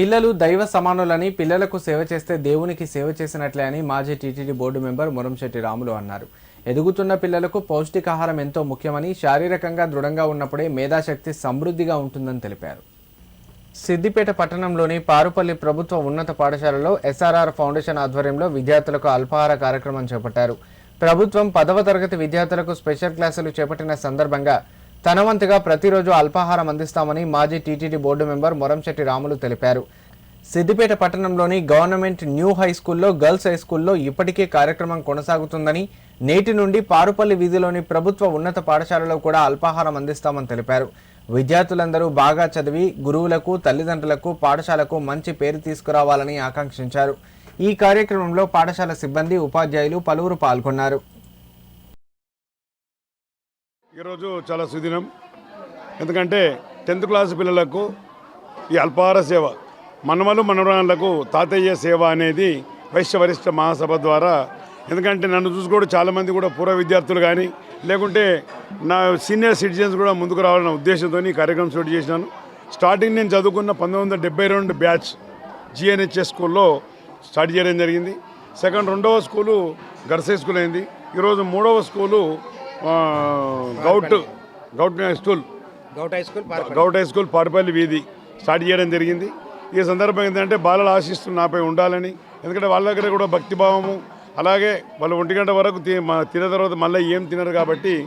పిల్లలు దైవ సమానులని పిల్లలకు సేవ చేస్తే దేవునికి సేవ చేసినట్లే అని మాజీ TTD board member Muramshetti Ramulu అన్నారు. ఎదుగుతున్న పిల్లలకు పౌష్టికాహారం ఎంతో ముఖ్యమని శారీరకంగా దృఢంగా ఉన్నప్పుడే మేధాశక్తి సమృద్ధిగా ఉంటుందని తెలిపారు. సిద్దిపేట పట్టణంలోని పారుపల్లి ప్రభుత్వ ఉన్నత పాఠశాలలో ఎస్ఆర్ఆర్ ఫౌండేషన్ ఆధ్వర్యంలో విద్యార్థులకు అల్పాహార కార్యక్రమం చేపట్టారు. ప్రభుత్వం పదవ తరగతి విద్యార్థులకు స్పెషల్ క్లాసులు చేపట్టిన సందర్భంగా తన వంతుగా ప్రతిరోజు అల్పాహారం అందిస్తామని మాజీ TTD board member Moramshetti Ramulu తెలిపారు. సిద్దిపేట పట్టణంలోని గవర్నమెంట్ న్యూ హై స్కూల్లో గర్ల్స్ హై స్కూల్లో ఇప్పటికే కార్యక్రమం కొనసాగుతుందని నేటి నుండి పారుపల్లి వీధిలోని ప్రభుత్వ ఉన్నత పాఠశాలలో కూడా అల్పాహారం అందిస్తామని తెలిపారు. విద్యార్థులందరూ బాగా చదివి గురువులకు తల్లిదండ్రులకు పాఠశాలకు మంచి పేరు తీసుకురావాలని ఆకాంక్షించారు. ఈ కార్యక్రమంలో పాఠశాల సిబ్బంది ఉపాధ్యాయులు పలువురు పాల్గొన్నారు. ఈరోజు చాలా సుదినం. ఎందుకంటే టెన్త్ క్లాస్ పిల్లలకు ఈ అల్పాహార సేవ మనమలు మనవరాళ్ళకు తాతయ్య సేవ అనేది వైశ్య వరిష్ట మహాసభ ద్వారా ఎందుకంటే నన్ను చూసి కూడా చాలామంది కూడా పూర్వ విద్యార్థులు కానీ లేకుంటే నా సీనియర్ సిటిజన్స్ కూడా ముందుకు రావాలన్న ఉద్దేశంతో ఈ కార్యక్రమం స్టార్ట్ చేసినాను. స్టార్టింగ్ నేను చదువుకున్న పంతొమ్మిది వందల డెబ్బై రెండు బ్యాచ్ జిఎన్హెచ్ఎస్ స్కూల్లో స్టార్ట్ చేయడం జరిగింది. సెకండ్ రెండవ స్కూలు గర్సే స్కూల్ అయింది. ఈరోజు మూడవ school govt govt school. Govt high school govt high school Parupalli వీధి స్టార్ట్ చేయడం జరిగింది. ఈ సందర్భం ఏంటంటే బాలలు ఆశిస్తూ నాపై ఉండాలని ఎందుకంటే వాళ్ళ దగ్గర కూడా భక్తిభావము అలాగే వాళ్ళు ఒంటి గంట వరకు తి- మ- తిన్న తర్వాత మళ్ళీ ఏం తినరు కాబట్టి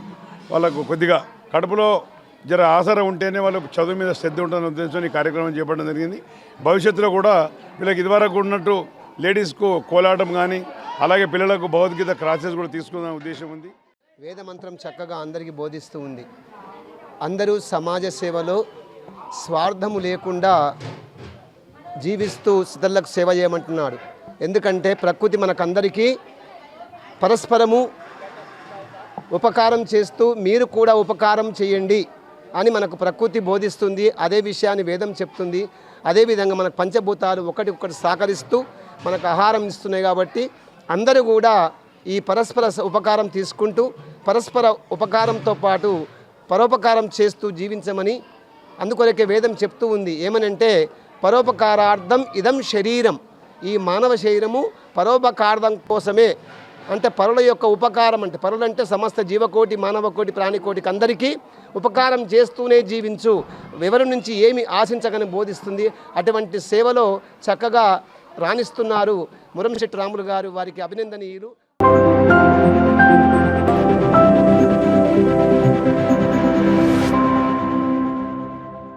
వాళ్ళకు కొద్దిగా కడుపులో జర ఆసరా ఉంటేనే వాళ్ళకు చదువు మీద శ్రద్ధ ఉంటుందని ఉద్దేశంతో ఈ కార్యక్రమం చేపట్టడం జరిగింది. భవిష్యత్తులో కూడా వీళ్ళకి ఇదివరకు ఉన్నట్టు లేడీస్కు కోలాటం కానీ అలాగే పిల్లలకు భగవద్గీత క్లాసెస్ కూడా తీసుకునే ఉద్దేశం ఉంది. వేదమంత్రం చక్కగా అందరికీ బోధిస్తూ ఉంది. అందరూ సమాజ సేవలో స్వార్థము లేకుండా జీవిస్తూ ఇతరులకు సేవ చేయమంటున్నాడు. ఎందుకంటే ప్రకృతి మనకందరికీ పరస్పరము ఉపకారం చేస్తూ మీరు కూడా ఉపకారం చేయండి అని మనకు ప్రకృతి బోధిస్తుంది. అదే విషయాన్ని వేదం చెప్తుంది. అదేవిధంగా మనకు పంచభూతాలు ఒకటి ఒకటి సహకరిస్తూ మనకు ఆహారం ఇస్తున్నాయి కాబట్టి అందరూ కూడా ఈ పరస్పర స- ఉపకారం తీసుకుంటూ పరస్పర ఉపకారంతో పాటు పరోపకారం చేస్తూ జీవించమని అందుకొరకే వేదం చెప్తూ ఉంది. ఏమనంటే పరోపకారార్థం ఇదం శరీరం. ఈ మానవ శరీరము పరోపకార్థం కోసమే. అంటే పరుల యొక్క ఉపకారం అంటే పరులు అంటే సమస్త జీవకోటి మానవకోటి ప్రాణికోటికి అందరికీ ఉపకారం చేస్తూనే జీవించు. ఎవరి నుంచి ఏమి ఆశించకని బోధిస్తుంది అటువంటి సేవలో చక్కగా రాణిస్తున్నారు మురంశెట్టి రాములు గారు. వారికి అభినందనీయులు.